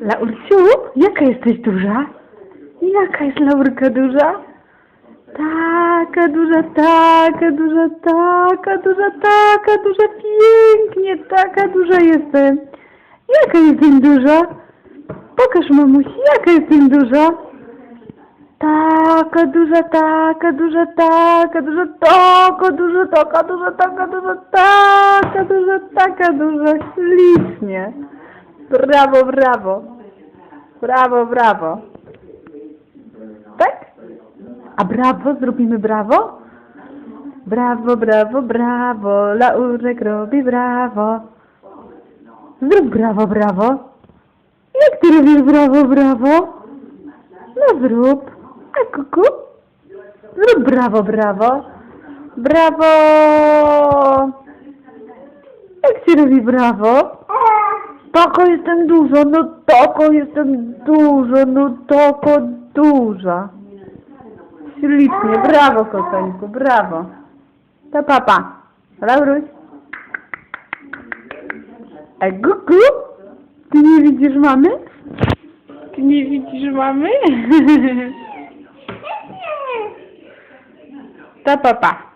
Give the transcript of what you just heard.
Laurciu, jaka jesteś duża? Jaka jest Laurka duża? Taka duża, taka duża, taka duża, taka duża, pięknie, taka duża jestem. Jaka jestem duża? Pokaż mamusi, jaka jestem duża? Taka duża, taka duża, taka duża, taka duża, taka duża, taka duża, taka duża, taka duża, ślicznie. Brawo, brawo. Brawo, brawo. Tak? A brawo, zrobimy brawo? Brawo, brawo, brawo, Laurek robi brawo. Zrób brawo, brawo. Jak ty robisz brawo, brawo? No zrób. A kuku? Zrób brawo, brawo. Brawo! Jak się robi brawo? Tako jestem dużo, no tako jestem dużo, no tako duża. Ślicznie, brawo koteńku, brawo. To papa. Lauruś. A kuku? Ty nie widzisz mamy? Ty nie widzisz mamy? To papa.